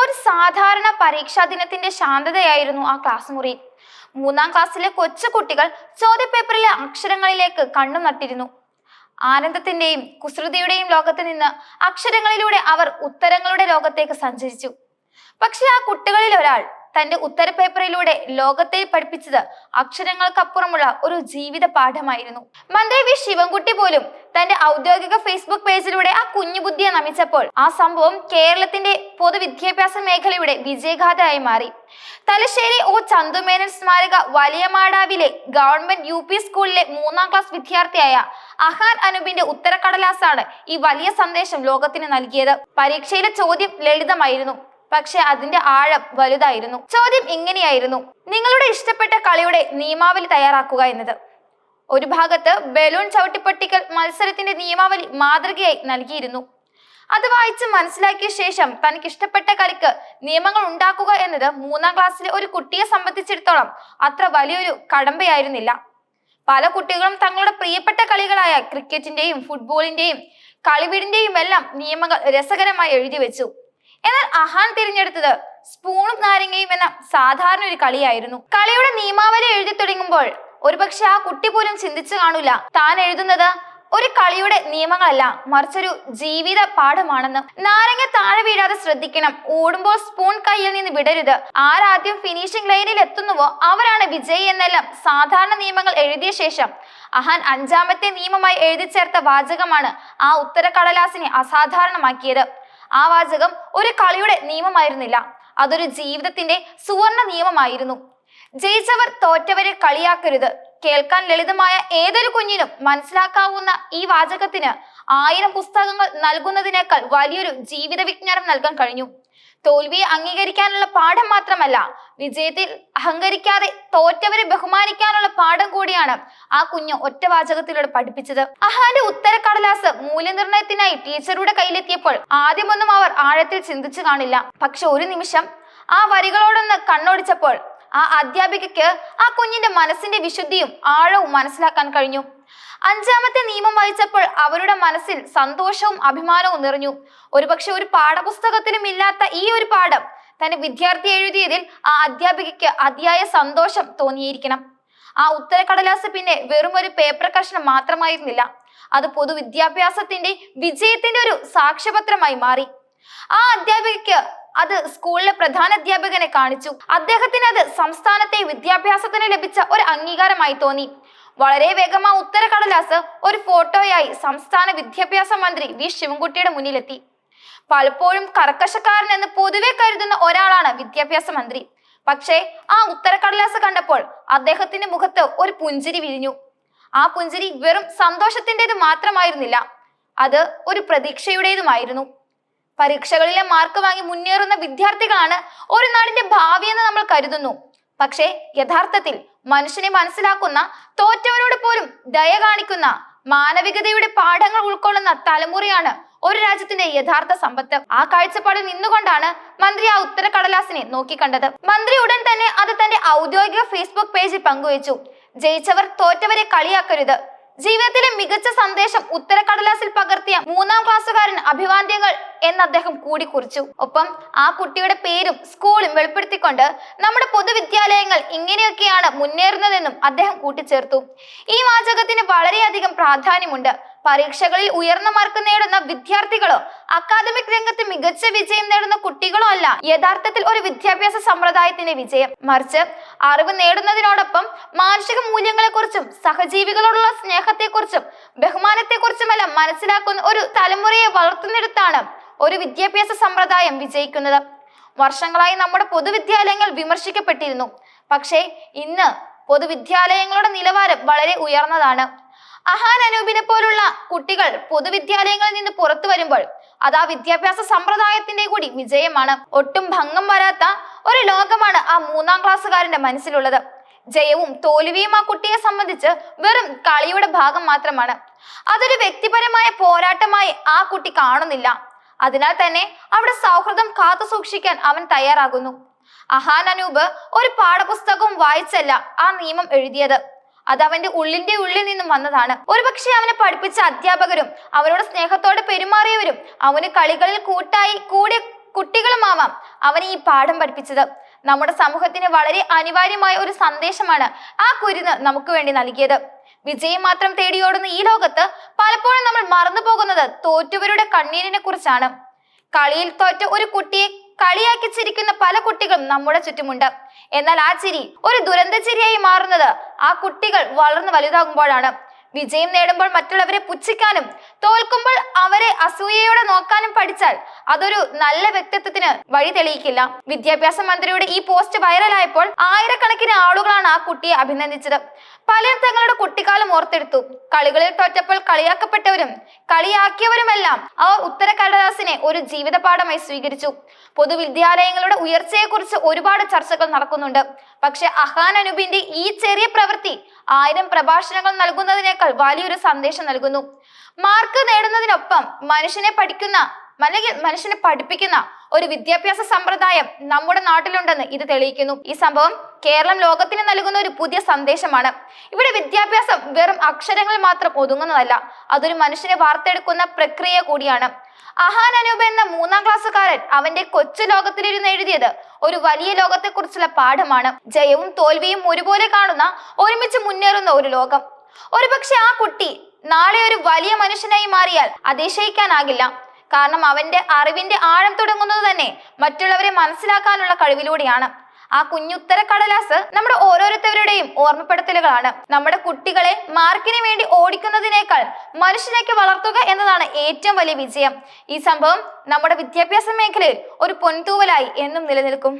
ഒരു സാധാരണ പരീക്ഷാ ദിനത്തിന്റെ ശാന്തതയായിരുന്നു ആ ക്ലാസ് മുറി. മൂന്നാം ക്ലാസ്സിലെ കൊച്ചു കുട്ടികൾ ചോദ്യപേപ്പറിലെ അക്ഷരങ്ങളിലേക്ക് കണ്ണു നട്ടിരുന്നു. ആനന്ദത്തിന്റെയും കുസൃതിയുടെയും ലോകത്ത് നിന്ന് അക്ഷരങ്ങളിലൂടെ അവർ ഉത്തരങ്ങളുടെ ലോകത്തേക്ക് സഞ്ചരിച്ചു. പക്ഷെ ആ കുട്ടികളിൽ ഒരാൾ തന്റെ ഉത്തര പേപ്പറിലൂടെ ലോകത്തെ പഠിപ്പിച്ചത് അക്ഷരങ്ങൾക്കപ്പുറമുള്ള ഒരു ജീവിത പാഠമായിരുന്നു. മന്ത്രി വി. ശിവൻകുട്ടി പോലും തന്റെ ഔദ്യോഗിക ഫേസ്ബുക്ക് പേജിലൂടെ ആ കുഞ്ഞു ബുദ്ധിയെ നമിച്ചപ്പോൾ ആ സംഭവം കേരളത്തിന്റെ പൊതുവിദ്യാഭ്യാസ മേഖലയുടെ വിജയഗാഥയായി മാറി. തലശ്ശേരി ഓ ചന്തുമേനൻ സ്മാരക വലിയ മാടാവിലെ ഗവൺമെന്റ് യു. പി. സ്കൂളിലെ മൂന്നാം ക്ലാസ് വിദ്യാർത്ഥിയായ അഹാൻ അനൂപിന്റെ ഉത്തരക്കടലാസാണ് ഈ വലിയ സന്ദേശം ലോകത്തിന് നൽകിയത്. പരീക്ഷയിലെ ചോദ്യം ലളിതമായിരുന്നു. പക്ഷെ അതിന്റെ ആഴം വലുതായിരുന്നു. ചോദ്യം ഇങ്ങനെയായിരുന്നു. നിങ്ങളുടെ ഇഷ്ടപ്പെട്ട കളിയുടെ നിയമാവലി തയ്യാറാക്കുക എന്നത്. ഒരു ഭാഗത്ത് ബലൂൺ ചവിട്ടിപ്പൊട്ടിക്കൽ മത്സരത്തിന്റെ നിയമാവലി മാതൃകയായി നൽകിയിരുന്നു. അത് വായിച്ച് മനസ്സിലാക്കിയ ശേഷം തനിക്ക് ഇഷ്ടപ്പെട്ട കളിക്ക് നിയമങ്ങൾ ഉണ്ടാക്കുക എന്നത് മൂന്നാം ക്ലാസ്സിലെ ഒരു കുട്ടിയെ സംബന്ധിച്ചിടത്തോളം അത്ര വലിയൊരു കടമ്പയായിരുന്നില്ല. പല കുട്ടികളും തങ്ങളുടെ പ്രിയപ്പെട്ട കളികളായ ക്രിക്കറ്റിന്റെയും ഫുട്ബോളിന്റെയും കളിവീടിന്റെയും എല്ലാം നിയമങ്ങൾ രസകരമായി എഴുതി വെച്ചു. എന്നാൽ അഹാൻ തിരഞ്ഞെടുത്തത് സ്പൂണും നാരങ്ങയും എന്ന സാധാരണ ഒരു കളിയായിരുന്നു. കളിയുടെ നിയമാവലി എഴുതി തുടങ്ങുമ്പോൾ ഒരുപക്ഷെ ആ കുട്ടി പോലും ചിന്തിച്ചു കാണൂല. താൻ എഴുതുന്നത് ഒരു കളിയുടെ നിയമങ്ങളല്ല മറിച്ചൊരു ജീവിത പാഠമാണെന്ന്. നാരങ്ങ താഴെ വീഴാതെ ശ്രദ്ധിക്കണം. ഓടുമ്പോൾ സ്പൂൺ കയ്യിൽ നിന്ന് വിടരുത്. ആരാദ്യം ഫിനിഷിംഗ് ലൈനിൽ എത്തുന്നുവോ അവരാണ് വിജയി എന്നെല്ലാം സാധാരണ നിയമങ്ങൾ എഴുതിയ ശേഷം. അഹാൻ അഞ്ചാമത്തെ നിയമമായി എഴുതി ചേർത്ത വാചകമാണ് ആ ഉത്തരക്കടലാസിനെ അസാധാരണമാക്കിയത്. ആ വാചകം ഒരു കളിയുടെ നിയമമായിരുന്നില്ല. അതൊരു ജീവിതത്തിന്റെ സുവർണ നിയമമായിരുന്നു. ജയിച്ചവർ തോറ്റവരെ കളിയാക്കരുത്. കേൾക്കാൻ ലളിതമായ ഏതൊരു കുഞ്ഞിനും മനസ്സിലാക്കാവുന്ന ഈ വാചകത്തിന് ആയിരം പുസ്തകങ്ങൾ നൽകുന്നതിനേക്കാൾ വലിയൊരു ജീവിത വിജ്ഞാനം നൽകാൻ കഴിഞ്ഞു. തോൽവിയെ അംഗീകരിക്കാനുള്ള പാഠം മാത്രമല്ല വിജയത്തിൽ അഹങ്കരിക്കാതെ തോറ്റവരെ ബഹുമാനിക്കാനുള്ള പാഠം കൂടിയാണ് ആ കുഞ്ഞ് ഒറ്റ വാചകത്തിലൂടെ പഠിപ്പിച്ചത്. അഹാന്റെ ഉത്തരക്കടലാസ് മൂല്യനിർണയത്തിനായി ടീച്ചറുടെ കയ്യിലെത്തിയപ്പോൾ ആദ്യമൊന്നും അവർ ആഴത്തിൽ ചിന്തിച്ചു കാണില്ല. പക്ഷെ ഒരു നിമിഷം ആ വരികളോടൊന്ന് കണ്ണോടിച്ചപ്പോൾ ആ അധ്യാപികയ്ക്ക് ആ കുഞ്ഞിന്റെ മനസ്സിന്റെ വിശുദ്ധിയും ആഴവും മനസ്സിലാക്കാൻ കഴിഞ്ഞു. അഞ്ചാമത്തെ നിയമം വായിച്ചപ്പോൾ അവരുടെ മനസ്സിൽ സന്തോഷവും അഭിമാനവും നിറഞ്ഞു. ഒരുപക്ഷെ ഒരു പാഠപുസ്തകത്തിലും ഇല്ലാത്ത ഈ ഒരു പാഠം തന്റെ വിദ്യാർത്ഥി എഴുതിയതിൽ ആ അധ്യാപികയ്ക്ക് അതിയായ സന്തോഷം തോന്നിയിരിക്കണം. ആ ഉത്തരക്കടലാസ് പിന്നെ വെറും ഒരു പേപ്പർ കഷ്ണം മാത്രമായിരുന്നില്ല. അത് പൊതുവിദ്യാഭ്യാസത്തിന്റെ വിജയത്തിന്റെ ഒരു സാക്ഷ്യപത്രമായി മാറി. ആ അധ്യാപികയ്ക്ക് അത് സ്കൂളിലെ പ്രധാന അധ്യാപകനെ കാണിച്ചു. അദ്ദേഹത്തിന് അത് സംസ്ഥാനത്തെ വിദ്യാഭ്യാസത്തിന് ലഭിച്ച ഒരു അംഗീകാരമായി തോന്നി. വളരെ വേഗം ആ ഉത്തരക്കടലാസ് ഒരു ഫോട്ടോയായി സംസ്ഥാന വിദ്യാഭ്യാസ മന്ത്രി വി ശിവൻകുട്ടിയുടെ മുന്നിലെത്തി. പലപ്പോഴും കർക്കശക്കാരൻ എന്ന് പൊതുവെ കരുതുന്ന ഒരാളാണ് വിദ്യാഭ്യാസ മന്ത്രി. പക്ഷേ ആ ഉത്തരക്കടലാസ് കണ്ടപ്പോൾ അദ്ദേഹത്തിന്റെ മുഖത്ത് ഒരു പുഞ്ചിരി വിരിഞ്ഞു. ആ പുഞ്ചിരി വെറും സന്തോഷത്തിന്റെത് മാത്രമായിരുന്നില്ല അത് ഒരു പ്രതീക്ഷയുടേതുമായിരുന്നു. പരീക്ഷകളിലെ മാർക്ക് വാങ്ങി മുന്നേറുന്ന വിദ്യാർത്ഥികളാണ് ഒരു നാടിന്റെ ഭാവി എന്ന് നമ്മൾ കരുതുന്നു. പക്ഷേ യഥാർത്ഥത്തിൽ മനുഷ്യനെ മനസ്സിലാക്കുന്ന തോറ്റവരോട് പോലും ദയ കാണിക്കുന്ന മാനവികതയുടെ പാഠങ്ങൾ ഉൾക്കൊള്ളുന്ന തലമുറയാണ് ഒരു രാജ്യത്തിന്റെ യഥാർത്ഥ സമ്പത്ത്. ആ കാഴ്ചപ്പാടിൽ നിന്നുകൊണ്ടാണ് മന്ത്രി ആ ഉത്തരക്കടലാസിനെ നോക്കിക്കണ്ടത് മന്ത്രി ഉടൻ തന്നെ അത് തന്റെ ഔദ്യോഗിക ഫേസ്ബുക്ക് പേജിൽ പങ്കുവച്ചു. ജയിച്ചവർ തോറ്റവരെ കളിയാക്കരുത്. ജീവിതത്തിലെ മികച്ച സന്ദേശം ഉത്തരക്കടലാസിൽ പകർത്തിയ മൂന്നാം ക്ലാസ്സുകാരൻ അഭിവാദ്യങ്ങൾ എന്ന് അദ്ദേഹം കൂടി കുറിച്ചു ഒപ്പം ആ കുട്ടിയുടെ പേരും സ്കൂളും വെളിപ്പെടുത്തിക്കൊണ്ട് നമ്മുടെ പൊതുവിദ്യാലയങ്ങൾ ഇങ്ങനെയൊക്കെയാണ് മുന്നേറുന്നതെന്നും അദ്ദേഹം കൂട്ടിച്ചേർത്തു. ഈ വാചകത്തിന് വളരെയധികം പ്രാധാന്യമുണ്ട്. പരീക്ഷകളിൽ ഉയർന്ന മാർക്ക് നേടുന്ന വിദ്യാർത്ഥികളോ അക്കാദമിക് രംഗത്ത് മികച്ച വിജയം നേടുന്ന കുട്ടികളോ അല്ല യഥാർത്ഥത്തിൽ ഒരു വിദ്യാഭ്യാസ സമ്പ്രദായത്തിന്റെ വിജയം. മറിച്ച് അറിവ് നേടുന്നതിനോടൊപ്പം മാനുഷിക മൂല്യങ്ങളെക്കുറിച്ചും സഹജീവികളോടുള്ള സ്നേഹത്തെക്കുറിച്ചും ബഹുമാനത്തെക്കുറിച്ചുമെല്ലാം മനസ്സിലാക്കുന്ന ഒരു തലമുറയെ വളർത്തുന്നിടത്താണ് ഒരു വിദ്യാഭ്യാസ സമ്പ്രദായം വിജയിക്കുന്നത്. വർഷങ്ങളായി നമ്മുടെ പൊതുവിദ്യാലയങ്ങൾ വിമർശിക്കപ്പെട്ടിരുന്നു. പക്ഷേ ഇന്ന് പൊതുവിദ്യാലയങ്ങളുടെ നിലവാരം വളരെ ഉയർന്നതാണ്. അഹാൻ അനൂപിനെ പോലുള്ള കുട്ടികൾ പൊതുവിദ്യാലയങ്ങളിൽ നിന്ന് പുറത്തു വരുമ്പോൾ അത് ആ വിദ്യാഭ്യാസ സമ്പ്രദായത്തിന്റെ കൂടി വിജയമാണ്. ഒട്ടും ഭംഗം വരാത്ത ഒരു ലോകമാണ് ആ മൂന്നാം ക്ലാസ്സുകാരന്റെ മനസ്സിലുള്ളത്. ജയവും തോൽവിയും ആ കുട്ടിയെ സംബന്ധിച്ച് വെറും കളിയുടെ ഭാഗം മാത്രമാണ്. അതൊരു വ്യക്തിപരമായ പോരാട്ടമായി ആ കുട്ടി കാണുന്നില്ല. അതിനാൽ തന്നെ അവിടെ സൗഹൃദം കാത്തു സൂക്ഷിക്കാൻ അവൻ തയ്യാറാകുന്നു. അഹാൻ അനൂപ് ഒരു പാഠപുസ്തകവും വായിച്ചല്ല ആ നിയമം എഴുതിയത്. അത് അവന്റെ ഉള്ളിന്റെ ഉള്ളിൽ നിന്നും വന്നതാണ്. ഒരുപക്ഷെ അവനെ പഠിപ്പിച്ച അധ്യാപകരും അവനോട് സ്നേഹത്തോടെ പെരുമാറിയവരും അവന് കളികളിൽ കൂട്ടായി കൂടെ കുട്ടികളുമാവാം അവനെ ഈ പാഠം പഠിപ്പിച്ചത്. നമ്മുടെ സമൂഹത്തിന് വളരെ അനിവാര്യമായ ഒരു സന്ദേശമാണ് ആ കുരുന്ന് നമുക്ക് വേണ്ടി നൽകിയത്. വിജയം മാത്രം തേടിയോടുന്ന ഈ ലോകത്ത് പലപ്പോഴും നമ്മൾ മറന്നു പോകുന്നത് തോറ്റവരുടെ കണ്ണീരിനെ കുറിച്ചാണ്. കളിയിൽ തോറ്റ ഒരു കുട്ടിയെ കളിയാക്കി ചിരിക്കുന്ന പല കുട്ടികളും നമ്മുടെ ചുറ്റുമുണ്ട്. എന്നാൽ ആ ചിരി ഒരു ദുരന്ത ചിരിയായി മാറുന്നത് ആ കുട്ടികൾ വളർന്നു വലുതാകുമ്പോഴാണ്. വിജയം നേടുമ്പോൾ മറ്റുള്ളവരെ പുച്ഛിക്കാനും തോൽക്കുമ്പോൾ അവരെ അസൂയയോടെ നോക്കാനും പഠിച്ചാൽ അതൊരു നല്ല വ്യക്തിത്വത്തിന് വഴി തെളിയിക്കില്ല. വിദ്യാഭ്യാസ മന്ത്രിയുടെ ഈ പോസ്റ്റ് വൈറലായപ്പോൾ ആയിരക്കണക്കിന് ആളുകളാണ് ആ കുട്ടിയെ അഭിനന്ദിച്ചത്. പലരും തങ്ങളുടെ കുട്ടിക്കാലം ഓർത്തെടുത്തു. കളികളിൽ തോറ്റപ്പോൾ കളിയാക്കപ്പെട്ടവരും കളിയാക്കിയവരുമെല്ലാം ആ ഉത്തര കടലാസിനെ ഒരു ജീവിതപാഠമായി സ്വീകരിച്ചു. പൊതുവിദ്യാലയങ്ങളുടെ ഉയർച്ചയെക്കുറിച്ച് ഒരുപാട് ചർച്ചകൾ നടക്കുന്നുണ്ട്. പക്ഷെ അഹാൻ അനുബിന്റെ ഈ ചെറിയ പ്രവൃത്തി ആയിരം പ്രഭാഷണങ്ങൾ നൽകുന്നതിനേക്കാൾ വലിയൊരു സന്ദേശം നൽകുന്നു. മാർക്ക് നേടുന്നതിനൊപ്പം മനുഷ്യനെ പഠിക്കുന്ന അല്ലെങ്കിൽ മനുഷ്യനെ പഠിപ്പിക്കുന്ന ഒരു വിദ്യാഭ്യാസ സമ്പ്രദായം നമ്മുടെ നാട്ടിലുണ്ടെന്ന് ഇത് തെളിയിക്കുന്നു. ഈ സംഭവം കേരളം ലോകത്തിന് നൽകുന്ന ഒരു പുതിയ സന്ദേശമാണ്. ഇവിടെ വിദ്യാഭ്യാസം വെറും അക്ഷരങ്ങൾ മാത്രം ഒതുങ്ങുന്നതല്ല അതൊരു മനുഷ്യനെ വാർത്തെടുക്കുന്ന പ്രക്രിയ കൂടിയാണ്. അഹാൻ അനൂപ് എന്ന മൂന്നാം ക്ലാസ്സുകാരൻ അവന്റെ കൊച്ചു ലോകത്തിലിരുന്ന് എഴുതിയത് ഒരു വലിയ ലോകത്തെക്കുറിച്ചുള്ള പാഠമാണ്. ജയവും തോൽവിയും ഒരുപോലെ കാണുന്ന ഒരുമിച്ച് മുന്നേറുന്ന ഒരു ലോകം. ഒരുപക്ഷെ ആ കുട്ടി നാളെ ഒരു വലിയ മനുഷ്യനായി മാറിയാൽ അതിശയിക്കാനാകില്ല കാരണം അവന്റെ അറിവിന്റെ ആഴം തുടങ്ങുന്നത് തന്നെ മറ്റുള്ളവരെ മനസ്സിലാക്കാനുള്ള കഴിവിലൂടെയാണ്. ആ കുഞ്ഞുത്തര കടലാസ് നമ്മുടെ ഓരോരുത്തരുടെയും ഓർമ്മപ്പെടുത്തലുകളാണ്. നമ്മുടെ കുട്ടികളെ മാർക്കിന് വേണ്ടി ഓടിക്കുന്നതിനേക്കാൾ മനുഷ്യനേക്ക് വളർത്തുക എന്നതാണ് ഏറ്റവും വലിയ വിജയം. ഈ സംഭവം നമ്മുടെ വിദ്യാഭ്യാസ മേഖലയിൽ ഒരു പൊൻതൂവലായി എന്നും നിലനിൽക്കും.